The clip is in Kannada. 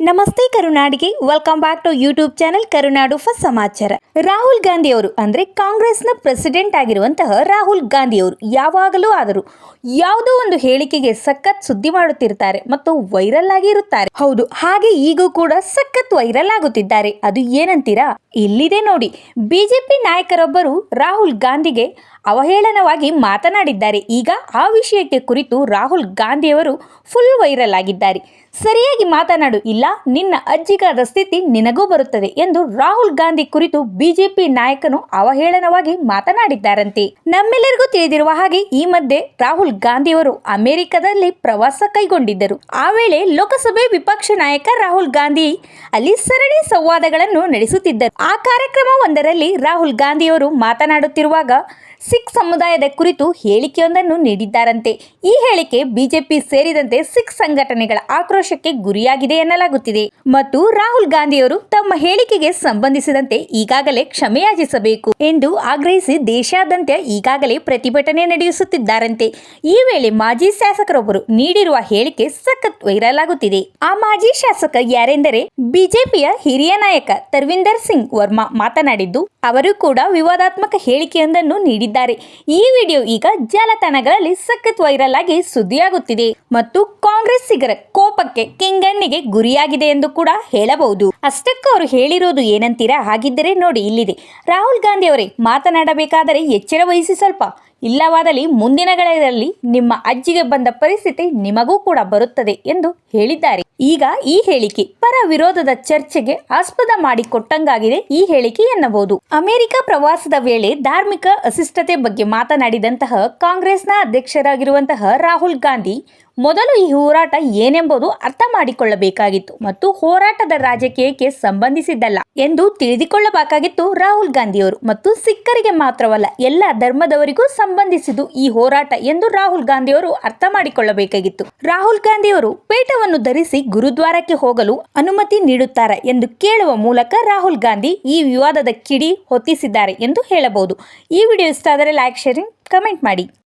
ನಮಸ್ತೆ ಕರುನಾಡಿಗೆ. Welcome back to YouTube channel Karunadu first ಸಮಾಚಾರ. ರಾಹುಲ್ ಗಾಂಧಿ ಅವರು ಅಂದ್ರೆ ಕಾಂಗ್ರೆಸ್ನ ಪ್ರೆಸಿಡೆಂಟ್ ಆಗಿರುವಂತಹ ರಾಹುಲ್ ಗಾಂಧಿ ಅವರು ಯಾವಾಗಲೂ ಆದರೂ ಯಾವುದೋ ಒಂದು ಹೇಳಿಕೆಗೆ ಸಖತ್ ಸುದ್ದಿ ಮಾಡುತ್ತಿರ್ತಾರೆ ಮತ್ತು ವೈರಲ್ ಆಗಿ ಇರುತ್ತಾರೆ. ಹೌದು, ಹಾಗೆ ಈಗೂ ಕೂಡ ಸಖತ್ ವೈರಲ್ ಆಗುತ್ತಿದ್ದಾರೆ. ಅದು ಏನಂತೀರಾ? ಇಲ್ಲಿದೆ ನೋಡಿ. ಬಿಜೆಪಿ ನಾಯಕರೊಬ್ಬರು ರಾಹುಲ್ ಗಾಂಧಿಗೆ ಅವಹೇಳನವಾಗಿ ಮಾತನಾಡಿದ್ದಾರೆ. ಈಗ ಆ ವಿಷಯಕ್ಕೆ ಕುರಿತು ರಾಹುಲ್ ಗಾಂಧಿಯವರು ಫುಲ್ ವೈರಲ್ ಆಗಿದ್ದಾರೆ. ಸರಿಯಾಗಿ ಮಾತನಾಡು, ಇಲ್ಲ, ನಿನ್ನ ಅಜ್ಜಿಗಾದ ಸ್ಥಿತಿ ನಿನಗೂ ಬರುತ್ತದೆ ಎಂದು ರಾಹುಲ್ ಗಾಂಧಿ ಕುರಿತು ಬಿಜೆಪಿ ನಾಯಕನು ಅವಹೇಳನವಾಗಿ ಮಾತನಾಡಿದ್ದಾರಂತೆ. ನಮ್ಮೆಲ್ಲರಿಗೂ ತಿಳಿದಿರುವ ಹಾಗೆ ಈ ಮಧ್ಯೆ ರಾಹುಲ್ ಗಾಂಧಿಯವರು ಅಮೆರಿಕದಲ್ಲಿ ಪ್ರವಾಸ ಕೈಗೊಂಡಿದ್ದರು. ಆ ವೇಳೆ ಲೋಕಸಭೆ ವಿಪಕ್ಷ ನಾಯಕ ರಾಹುಲ್ ಗಾಂಧಿ ಅಲ್ಲಿ ಸರಣಿ ಸಂವಾದಗಳನ್ನು ನಡೆಸುತ್ತಿದ್ದರು. ಆ ಕಾರ್ಯಕ್ರಮವೊಂದರಲ್ಲಿ ರಾಹುಲ್ ಗಾಂಧಿಯವರು ಮಾತನಾಡುತ್ತಿರುವಾಗ ಸಿಖ್ ಸಮುದಾಯದ ಕುರಿತು ಹೇಳಿಕೆಯೊಂದನ್ನು ನೀಡಿದ್ದಾರಂತೆ. ಈ ಹೇಳಿಕೆ ಬಿಜೆಪಿ ಸೇರಿದಂತೆ ಸಿಖ್ ಸಂಘಟನೆಗಳ ಆಕ್ರೋಶಕ್ಕೆ ಗುರಿಯಾಗಿದೆ ಎನ್ನಲಾಗುತ್ತಿದೆ. ಮತ್ತು ರಾಹುಲ್ ಗಾಂಧಿಯವರು ತಮ್ಮ ಹೇಳಿಕೆಗೆ ಸಂಬಂಧಿಸಿದಂತೆ ಈಗಾಗಲೇ ಕ್ಷಮೆಯಾಚಿಸಬೇಕು ಎಂದು ಆಗ್ರಹಿಸಿ ದೇಶಾದ್ಯಂತ ಈಗಾಗಲೇ ಪ್ರತಿಭಟನೆ ನಡೆಸುತ್ತಿದ್ದಾರಂತೆ ಈ ವೇಳೆ ಮಾಜಿ ಶಾಸಕರೊಬ್ಬರು ನೀಡಿರುವ ಹೇಳಿಕೆ ಸಖತ್ ವೈರಲ್ ಆಗುತ್ತಿದೆ ಆ ಮಾಜಿ ಶಾಸಕ ಯಾರೆಂದರೆ ಬಿಜೆಪಿಯ ಹಿರಿಯ ನಾಯಕ ತರ್ವಿಂದರ್ ಸಿಂಗ್ ವರ್ಮಾ ಮಾತನಾಡಿದ್ದು ಅವರು ಕೂಡ ವಿವಾದಾತ್ಮಕ ಹೇಳಿಕೆಯೊಂದನ್ನು ನೀಡಿದ್ದಾರೆ. ಈ ವಿಡಿಯೋ ಈಗ ಜಾಲತಾಣಗಳಲ್ಲಿ ಸಖತ್ ವೈರಲ್ ಆಗಿ ಸುದ್ದಿಯಾಗುತ್ತಿದೆ ಮತ್ತು ಕಾಂಗ್ರೆಸ್ಸಿಗರ ಕೋಪಕ್ಕೆ ಕೆಂಗಣ್ಣಿಗೆ ಗುರಿಯಾಗಿದೆ ಎಂದು ಕೂಡ ಹೇಳಬಹುದು. ಅಷ್ಟಕ್ಕೂ ಅವರು ಹೇಳಿರೋದು ಏನಂತೀರಾ? ಹಾಗಿದ್ದರೆ ನೋಡಿ ಇಲ್ಲಿದೆ. ರಾಹುಲ್ ಗಾಂಧಿ ಅವರೇ ಮಾತನಾಡಬೇಕಾದರೆ ಎಚ್ಚರ ವಹಿಸಿ ಸ್ವಲ್ಪ ಇಲ್ಲವಾದಲ್ಲಿ ಮುಂದಿನಗಳಲ್ಲಿ ನಿಮ್ಮ ಅಜ್ಜಿಗೆ ಬಂದ ಪರಿಸ್ಥಿತಿ ನಿಮಗೂ ಕೂಡ ಬರುತ್ತದೆ ಎಂದು ಹೇಳಿದ್ದಾರೆ. ಈಗ ಈ ಹೇಳಿಕೆ ಪರ ವಿರೋಧದ ಚರ್ಚೆಗೆ ಆಸ್ಪದ ಮಾಡಿಕೊಟ್ಟಂಗಾಗಿದೆ ಈ ಹೇಳಿಕೆ ಎನ್ನಬಹುದು. ಅಮೆರಿಕ ಪ್ರವಾಸದ ವೇಳೆ ಧಾರ್ಮಿಕ ಅಶಿಷ್ಟತೆ ಬಗ್ಗೆ ಮಾತನಾಡಿದಂತಹ ಕಾಂಗ್ರೆಸ್ನ ಅಧ್ಯಕ್ಷರಾಗಿರುವಂತಹ ರಾಹುಲ್ ಗಾಂಧಿ, ಮೊದಲು ಈ ಹೋರಾಟ ಏನೆಂಬುದು ಅರ್ಥ ಮಾಡಿಕೊಳ್ಳಬೇಕಾಗಿತ್ತು ಮತ್ತು ಹೋರಾಟದ ರಾಜಕೀಯಕ್ಕೆ ಸಂಬಂಧಿಸಿದ್ದಲ್ಲ ಎಂದು ತಿಳಿದುಕೊಳ್ಳಬೇಕಾಗಿತ್ತು ರಾಹುಲ್ ಗಾಂಧಿಯವರು. ಮತ್ತು ಸಿಖ್ಖರಿಗೆ ಮಾತ್ರವಲ್ಲ, ಎಲ್ಲ ಧರ್ಮದವರಿಗೂ ಸಂಬಂಧಿಸಿದ್ದು ಈ ಹೋರಾಟ ಎಂದು ರಾಹುಲ್ ಗಾಂಧಿಯವರು ಅರ್ಥ ಮಾಡಿಕೊಳ್ಳಬೇಕಾಗಿತ್ತು. ರಾಹುಲ್ ಗಾಂಧಿಯವರು ಪೇಟವನ್ನು ಧರಿಸಿ ಗುರುದ್ವಾರಕ್ಕೆ ಹೋಗಲು ಅನುಮತಿ ನೀಡುತ್ತಾರೆ ಎಂದು ಕೇಳುವ ಮೂಲಕ ರಾಹುಲ್ ಗಾಂಧಿ ಈ ವಿವಾದದ ಕಿಡಿ ಹೊತ್ತಿಸಿದ್ದಾರೆ ಎಂದು ಹೇಳಬಹುದು. ಈ ವಿಡಿಯೋ ಇಷ್ಟ ಆದರೆ ಲೈಕ್, ಶೇರಿಂಗ್, ಕಮೆಂಟ್ ಮಾಡಿ.